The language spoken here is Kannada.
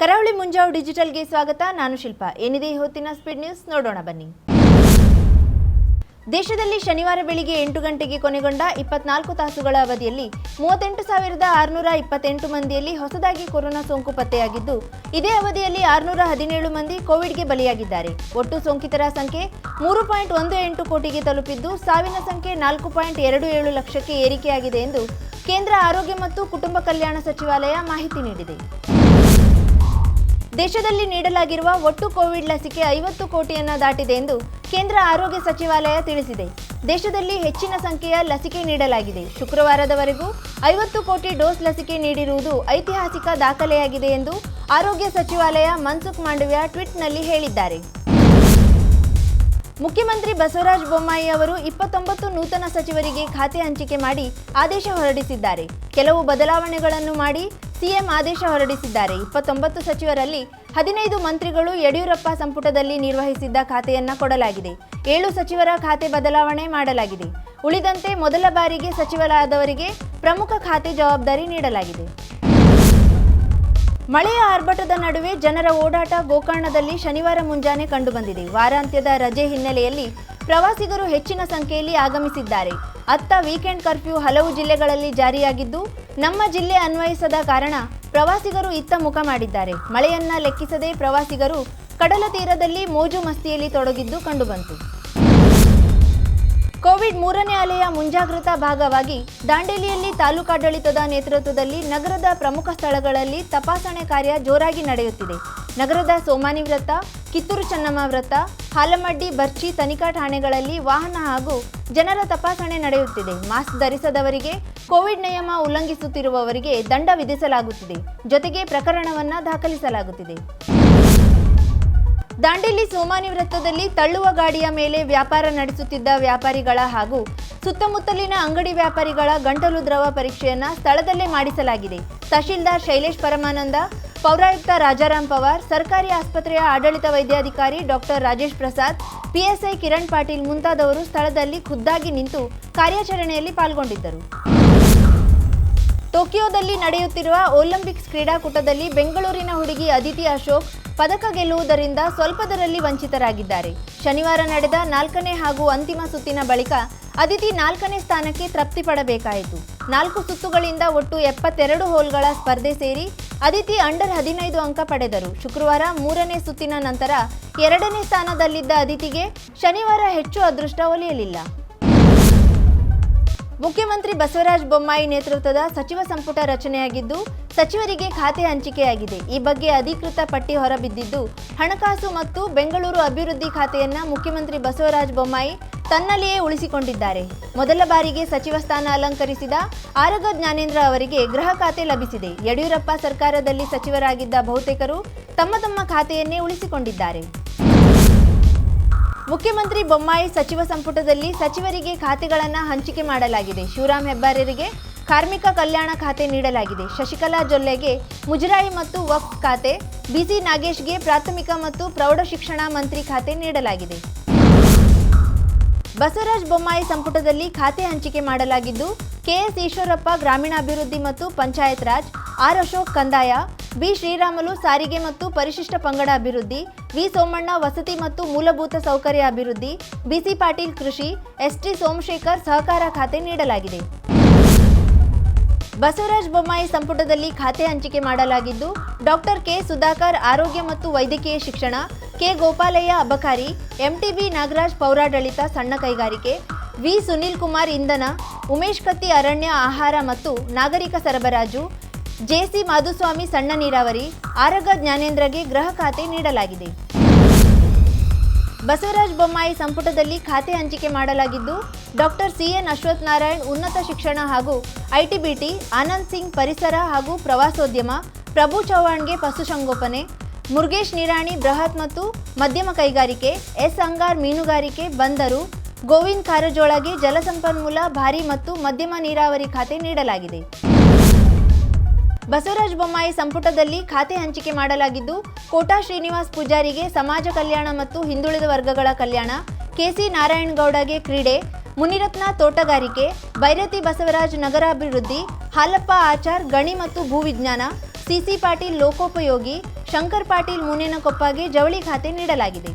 ಕರಾವಳಿ ಮುಂಜಾವು ಡಿಜಿಟಲ್ಗೆ ಸ್ವಾಗತ. ನಾನು ಶಿಲ್ಪ. ಏನಿದೆ ಹೊತ್ತಿನ ಸ್ಪೀಡ್ ನ್ಯೂಸ್ ನೋಡೋಣ ಬನ್ನಿ. ದೇಶದಲ್ಲಿ ಶನಿವಾರ ಬೆಳಿಗ್ಗೆ ಎಂಟು ಗಂಟೆಗೆ ಕೊನೆಗೊಂಡ ಇಪ್ಪತ್ನಾಲ್ಕು ತಾಸುಗಳ ಅವಧಿಯಲ್ಲಿ ಮೂವತ್ತೆಂಟು ಸಾವಿರದ ಆರುನೂರ ಇಪ್ಪತ್ತೆಂಟು ಮಂದಿಯಲ್ಲಿ ಹೊಸದಾಗಿ ಕೊರೋನಾ ಸೋಂಕು ಪತ್ತೆಯಾಗಿದ್ದು, ಇದೇ ಅವಧಿಯಲ್ಲಿ ಆರುನೂರ ಹದಿನೇಳು ಮಂದಿ ಕೋವಿಡ್ಗೆ ಬಲಿಯಾಗಿದ್ದಾರೆ. ಒಟ್ಟು ಸೋಂಕಿತರ ಸಂಖ್ಯೆ ಮೂರು ಪಾಯಿಂಟ್ ಒಂದು ಎಂಟು ಕೋಟಿಗೆ ತಲುಪಿದ್ದು, ಸಾವಿನ ಸಂಖ್ಯೆ ನಾಲ್ಕು ಪಾಯಿಂಟ್ ಎರಡು ಏಳು ಲಕ್ಷಕ್ಕೆ ಏರಿಕೆಯಾಗಿದೆ ಎಂದು ಕೇಂದ್ರ ಆರೋಗ್ಯ ಮತ್ತು ಕುಟುಂಬ ಕಲ್ಯಾಣ ಸಚಿವಾಲಯ ಮಾಹಿತಿ ನೀಡಿದೆ. ದೇಶದಲ್ಲಿ ನೀಡಲಾಗಿರುವ ಒಟ್ಟು ಕೋವಿಡ್ ಲಸಿಕೆ ಐವತ್ತು ಕೋಟಿಯನ್ನು ದಾಟಿದೆ ಎಂದು ಕೇಂದ್ರ ಆರೋಗ್ಯ ಸಚಿವಾಲಯ ತಿಳಿಸಿದೆ. ದೇಶದಲ್ಲಿ ಹೆಚ್ಚಿನ ಸಂಖ್ಯೆಯ ಲಸಿಕೆ ನೀಡಲಾಗಿದೆ. ಶುಕ್ರವಾರದವರೆಗೂ ಐವತ್ತು ಕೋಟಿ ಡೋಸ್ ಲಸಿಕೆ ನೀಡಿರುವುದು ಐತಿಹಾಸಿಕ ದಾಖಲೆಯಾಗಿದೆ ಎಂದು ಆರೋಗ್ಯ ಸಚಿವಾಲಯ ಮನ್ಸುಖ್ ಮಾಂಡವ್ಯ ಟ್ವೀಟ್ನಲ್ಲಿ ಹೇಳಿದ್ದಾರೆ. ಮುಖ್ಯಮಂತ್ರಿ ಬಸವರಾಜ ಬೊಮ್ಮಾಯಿ ಅವರು ಇಪ್ಪತ್ತೊಂಬತ್ತು ನೂತನ ಸಚಿವರಿಗೆ ಖಾತೆ ಹಂಚಿಕೆ ಮಾಡಿ ಆದೇಶ ಹೊರಡಿಸಿದ್ದಾರೆ. ಕೆಲವು ಬದಲಾವಣೆಗಳನ್ನು ಮಾಡಿ ಸಿಎಂ ಆದೇಶ ಹೊರಡಿಸಿದ್ದಾರೆ. ಇಪ್ಪತ್ತೊಂಬತ್ತು ಸಚಿವರಲ್ಲಿ ಹದಿನೈದು ಮಂತ್ರಿಗಳು ಯಡಿಯೂರಪ್ಪ ಸಂಪುಟದಲ್ಲಿ ನಿರ್ವಹಿಸಿದ್ದ ಖಾತೆಯನ್ನ ಕೊಡಲಾಗಿದೆ. ಏಳು ಸಚಿವರ ಖಾತೆ ಬದಲಾವಣೆ ಮಾಡಲಾಗಿದೆ. ಉಳಿದಂತೆ ಮೊದಲ ಬಾರಿಗೆ ಸಚಿವರಾದವರಿಗೆ ಪ್ರಮುಖ ಖಾತೆ ಜವಾಬ್ದಾರಿ ನೀಡಲಾಗಿದೆ. ಮಳೆಯ ಆರ್ಭಟದ ನಡುವೆ ಜನರ ಓಡಾಟ ಗೋಕರ್ಣದಲ್ಲಿ ಶನಿವಾರ ಮುಂಜಾನೆ ಕಂಡುಬಂದಿದೆ. ವಾರಾಂತ್ಯದ ರಜೆ ಹಿನ್ನೆಲೆಯಲ್ಲಿ ಪ್ರವಾಸಿಗರು ಹೆಚ್ಚಿನ ಸಂಖ್ಯೆಯಲ್ಲಿ ಆಗಮಿಸಿದ್ದಾರೆ. ಅತ್ತ ವೀಕೆಂಡ್ ಕರ್ಫ್ಯೂ ಹಲವು ಜಿಲ್ಲೆಗಳಲ್ಲಿ ಜಾರಿಯಾಗಿದ್ದು, ನಮ್ಮ ಜಿಲ್ಲೆ ಅನ್ವಯಿಸದ ಕಾರಣ ಪ್ರವಾಸಿಗರು ಇತ್ತ ಮುಖ ಮಾಡಿದ್ದಾರೆ. ಮಳೆಯನ್ನ ಲೆಕ್ಕಿಸದೆ ಪ್ರವಾಸಿಗರು ಕಡಲ ತೀರದಲ್ಲಿ ಮೋಜು ಮಸ್ತಿಯಲ್ಲಿ ತೊಡಗಿದ್ದು ಕಂಡುಬಂತು. ಕೋವಿಡ್ ಮೂರನೇ ಅಲೆಯ ಮುಂಜಾಗ್ರತಾ ಭಾಗವಾಗಿ ದಾಂಡೇಲಿಯಲ್ಲಿ ತಾಲೂಕಾಡಳಿತದ ನೇತೃತ್ವದಲ್ಲಿ ನಗರದ ಪ್ರಮುಖ ಸ್ಥಳಗಳಲ್ಲಿ ತಪಾಸಣೆ ಕಾರ್ಯ ಜೋರಾಗಿ ನಡೆಯುತ್ತಿದೆ. ನಗರದ ಸೋಮಾನಿ ವೃತ್ತ ಕಿತ್ತೂರು ಚೆನ್ನಮ್ಮ ವೃತ್ತ, ಹಾಲಮಡ್ಡಿ, ಬರ್ಚಿ, ತನಿಖಾ ಠಾಣೆಗಳಲ್ಲಿ ವಾಹನ ಹಾಗೂ ಜನರ ತಪಾಸಣೆ ನಡೆಯುತ್ತಿದೆ. ಮಾಸ್ಕ್ ಧರಿಸದವರಿಗೆ, ಕೋವಿಡ್ ನಿಯಮ ಉಲ್ಲಂಘಿಸುತ್ತಿರುವವರಿಗೆ ದಂಡ ವಿಧಿಸಲಾಗುತ್ತಿದೆ. ಜೊತೆಗೆ ಪ್ರಕರಣವನ್ನ ದಾಖಲಿಸಲಾಗುತ್ತಿದೆ. ದಾಂಡೇಲಿ ಸೋಮಾನಿ ವೃತ್ತದಲ್ಲಿ ತಳ್ಳುವ ಗಾಡಿಯ ಮೇಲೆ ವ್ಯಾಪಾರ ನಡೆಸುತ್ತಿದ್ದ ವ್ಯಾಪಾರಿಗಳ ಹಾಗೂ ಸುತ್ತಮುತ್ತಲಿನ ಅಂಗಡಿ ವ್ಯಾಪಾರಿಗಳ ಗಂಟಲು ದ್ರವ ಪರೀಕ್ಷೆಯನ್ನು ಸ್ಥಳದಲ್ಲೇ ಮಾಡಿಸಲಾಗಿದೆ. ತಹಶೀಲ್ದಾರ್ ಶೈಲೇಶ್ ಪರಮಾನಂದ ಪೌರಾಯುಕ್ತ ರಾಜಾರಾಮ್ ಪವಾರ್, ಸರ್ಕಾರಿ ಆಸ್ಪತ್ರೆಯ ಆಡಳಿತ ವೈದ್ಯಾಧಿಕಾರಿ ಡಾಕ್ಟರ್ ರಾಜೇಶ್ ಪ್ರಸಾದ್, ಪಿಎಸ್ಐ ಕಿರಣ್ ಪಾಟೀಲ್ ಮುಂತಾದವರು ಸ್ಥಳದಲ್ಲಿ ಖುದ್ದಾಗಿ ನಿಂತು ಕಾರ್ಯಾಚರಣೆಯಲ್ಲಿ ಪಾಲ್ಗೊಂಡಿದ್ದರು. ಟೋಕಿಯೋದಲ್ಲಿ ನಡೆಯುತ್ತಿರುವ ಒಲಿಂಪಿಕ್ಸ್ ಕ್ರೀಡಾಕೂಟದಲ್ಲಿ ಬೆಂಗಳೂರಿನ ಹುಡುಗಿ ಅದಿತಿ ಅಶೋಕ್ ಪದಕ ಗೆಲ್ಲುವುದರಿಂದ ಸ್ವಲ್ಪದರಲ್ಲಿ ವಂಚಿತರಾಗಿದ್ದಾರೆ. ಶನಿವಾರ ನಡೆದ ನಾಲ್ಕನೇ ಹಾಗೂ ಅಂತಿಮ ಸುತ್ತಿನ ಬಳಿಕ ಅದಿತಿ ನಾಲ್ಕನೇ ಸ್ಥಾನಕ್ಕೆ ತೃಪ್ತಿ ಪಡಬೇಕಾಯಿತು. ನಾಲ್ಕು ಸುತ್ತುಗಳಿಂದ ಒಟ್ಟು ಎಪ್ಪತ್ತೆರಡು ಹೋಲ್ಗಳ ಸ್ಪರ್ಧೆ ಸೇರಿ ಅದಿತಿ ಅಂಡರ್ ಹದಿನೈದು ಅಂಕ ಪಡೆದರು. ಶುಕ್ರವಾರ ಮೂರನೇ ಸುತ್ತಿನ ನಂತರ ಎರಡನೇ ಸ್ಥಾನದಲ್ಲಿದ್ದ ಅದಿತಿಗೆ ಶನಿವಾರ ಹೆಚ್ಚು ಅದೃಷ್ಟ ಒಲಿಯಲಿಲ್ಲ. ಮುಖ್ಯಮಂತ್ರಿ ಬಸವರಾಜ ಬೊಮ್ಮಾಯಿ ನೇತೃತ್ವದ ಸಚಿವ ಸಂಪುಟ ರಚನೆಯಾಗಿದ್ದು, ಸಚಿವರಿಗೆ ಖಾತೆ ಹಂಚಿಕೆಯಾಗಿದೆ. ಈ ಬಗ್ಗೆ ಅಧಿಕೃತ ಪಟ್ಟಿ ಹೊರಬಿದ್ದಿದ್ದು, ಹಣಕಾಸು ಮತ್ತು ಬೆಂಗಳೂರು ಅಭಿವೃದ್ಧಿ ಖಾತೆಯನ್ನ ಮುಖ್ಯಮಂತ್ರಿ ಬಸವರಾಜ ಬೊಮ್ಮಾಯಿ ತನ್ನಲ್ಲಿಯೇ ಉಳಿಸಿಕೊಂಡಿದ್ದಾರೆ. ಮೊದಲ ಬಾರಿಗೆ ಸಚಿವ ಸ್ಥಾನ ಅಲಂಕರಿಸಿದ ಆರಗ ಜ್ಞಾನೇಂದ್ರ ಅವರಿಗೆ ಗೃಹ ಖಾತೆ ಲಭಿಸಿದೆ. ಯಡಿಯೂರಪ್ಪ ಸರ್ಕಾರದಲ್ಲಿ ಸಚಿವರಾಗಿದ್ದ ಬಹುತೇಕರು ತಮ್ಮ ತಮ್ಮ ಖಾತೆಯನ್ನೇ ಉಳಿಸಿಕೊಂಡಿದ್ದಾರೆ. ಮುಖ್ಯಮಂತ್ರಿ ಬೊಮ್ಮಾಯಿ ಸಚಿವ ಸಂಪುಟದಲ್ಲಿ ಸಚಿವರಿಗೆ ಖಾತೆಗಳನ್ನು ಹಂಚಿಕೆ ಮಾಡಲಾಗಿದೆ. ಶಿವರಾಮ್ ಹೆಬ್ಬಾರರಿಗೆ ಕಾರ್ಮಿಕ ಕಲ್ಯಾಣ ಖಾತೆ ನೀಡಲಾಗಿದೆ. ಶಶಿಕಲಾ ಜೊಲ್ಲೆಗೆ ಮುಜರಾಯಿ ಮತ್ತು ವಕ್ಫ್ ಖಾತೆ ಬಿಸಿ ನಾಗೇಶ್ಗೆ ಪ್ರಾಥಮಿಕ ಮತ್ತು ಪ್ರೌಢ ಶಿಕ್ಷಣ ಮಂತ್ರಿ ಖಾತೆ ನೀಡಲಾಗಿದೆ. ಬಸವರಾಜ್ ಬೊಮ್ಮಾಯಿ ಸಂಪುಟದಲ್ಲಿ ಖಾತೆ ಹಂಚಿಕೆ ಮಾಡಲಾಗಿದ್ದು ಕೆಎಸ್ ಈಶ್ವರಪ್ಪ ಗ್ರಾಮೀಣಾಭಿವೃದ್ಧಿ ಮತ್ತು ಪಂಚಾಯತ್ ರಾಜ್, ಆರ್ ಅಶೋಕ್ ಕಂದಾಯ, ಬಿ ಶ್ರೀರಾಮಲು ಸಾರಿಗೆ ಮತ್ತು ಪರಿಶಿಷ್ಟ ಪಂಗಡ ಅಭಿವೃದ್ಧಿ, ವಿ ಸೋಮಣ್ಣ ವಸತಿ ಮತ್ತು ಮೂಲಭೂತ ಸೌಕರ್ಯ ಅಭಿವೃದ್ಧಿ ಬಿಸಿ ಪಾಟೀಲ್ ಕೃಷಿ ಎಸ್ಟಿ ಸೋಮಶೇಖರ್ ಸಹಕಾರ ಖಾತೆ ನೀಡಲಾಗಿದೆ. ಬಸವರಾಜ ಬೊಮ್ಮಾಯಿ ಸಂಪುಟದಲ್ಲಿ ಖಾತೆ ಹಂಚಿಕೆ ಮಾಡಲಾಗಿದ್ದು, ಡಾಕ್ಟರ್ ಕೆ ಸುಧಾಕರ್ ಆರೋಗ್ಯ ಮತ್ತು ವೈದ್ಯಕೀಯ ಶಿಕ್ಷಣ, ಕೆ ಗೋಪಾಲಯ್ಯ ಅಬಕಾರಿ ಎಂಟಿಬಿ ನಾಗರಾಜ್ ಪೌರಾಡಳಿತ ಸಣ್ಣ ಕೈಗಾರಿಕೆ, ವಿ ಸುನೀಲ್ ಕುಮಾರ್ ಇಂಧನ ಉಮೇಶ್ ಕತ್ತಿ, ಅರಣ್ಯ, ಆಹಾರ ಮತ್ತು ನಾಗರಿಕ ಸರಬರಾಜು ಜೆಸಿ ಮಾಧುಸ್ವಾಮಿ, ಸಣ್ಣ ನೀರಾವರಿ, ಆರಗ ಜ್ಞಾನೇಂದ್ರಗೆ ಗೃಹ ಖಾತೆ ನೀಡಲಾಗಿದೆ. ಬಸವರಾಜ ಬೊಮ್ಮಾಯಿ ಸಂಪುಟದಲ್ಲಿ ಖಾತೆ ಹಂಚಿಕೆ ಮಾಡಲಾಗಿದ್ದು, ಡಾಕ್ಟರ್ ಸಿಎನ್ ಅಶ್ವಥ್ ನಾರಾಯಣ್ ಉನ್ನತ ಶಿಕ್ಷಣ ಹಾಗೂ ಐಟಿಬಿಟಿ ಆನಂದ್ ಸಿಂಗ್ ಪರಿಸರ ಹಾಗೂ ಪ್ರವಾಸೋದ್ಯಮ, ಪ್ರಭು ಚವ್ಹಾಣ್ಗೆ ಪಶುಸಂಗೋಪನೆ ಮುರುಗೇಶ್ ನಿರಾಣಿ ಬೃಹತ್ ಮತ್ತು ಮಧ್ಯಮ ಕೈಗಾರಿಕೆ, ಎಸ್ ಅಂಗಾರ್ ಮೀನುಗಾರಿಕೆ, ಬಂದರು ಗೋವಿಂದ್ ಕಾರಜೋಳಗೆ ಜಲಸಂಪನ್ಮೂಲ ಭಾರಿ ಮತ್ತು ಮಧ್ಯಮ ನೀರಾವರಿ ಖಾತೆ ನೀಡಲಾಗಿದೆ. ಬಸವರಾಜ ಬೊಮ್ಮಾಯಿ ಸಂಪುಟದಲ್ಲಿ ಖಾತೆ ಹಂಚಿಕೆ ಮಾಡಲಾಗಿದ್ದು, ಕೋಟಾ ಶ್ರೀನಿವಾಸ್ ಪೂಜಾರಿಗೆ ಸಮಾಜ ಕಲ್ಯಾಣ ಮತ್ತು ಹಿಂದುಳಿದ ವರ್ಗಗಳ ಕಲ್ಯಾಣ, ಕೆಸಿ ನಾರಾಯಣಗೌಡಗೆ ಕ್ರೀಡೆ, ಮುನಿರತ್ನ ತೋಟಗಾರಿಕೆ, ಭೈರತಿ ಬಸವರಾಜ್ ನಗರಾಭಿವೃದ್ಧಿ, ಹಾಲಪ್ಪ ಆಚಾರ್ ಗಣಿ ಮತ್ತು ಭೂವಿಜ್ಞಾನ ಸಿಸಿ ಪಾಟೀಲ್ ಲೋಕೋಪಯೋಗಿ, ಶಂಕರ್ ಪಾಟೀಲ್ ಮುನೇನಕೊಪ್ಪಗೆ ಜವಳಿ ಖಾತೆ ನೀಡಲಾಗಿದೆ.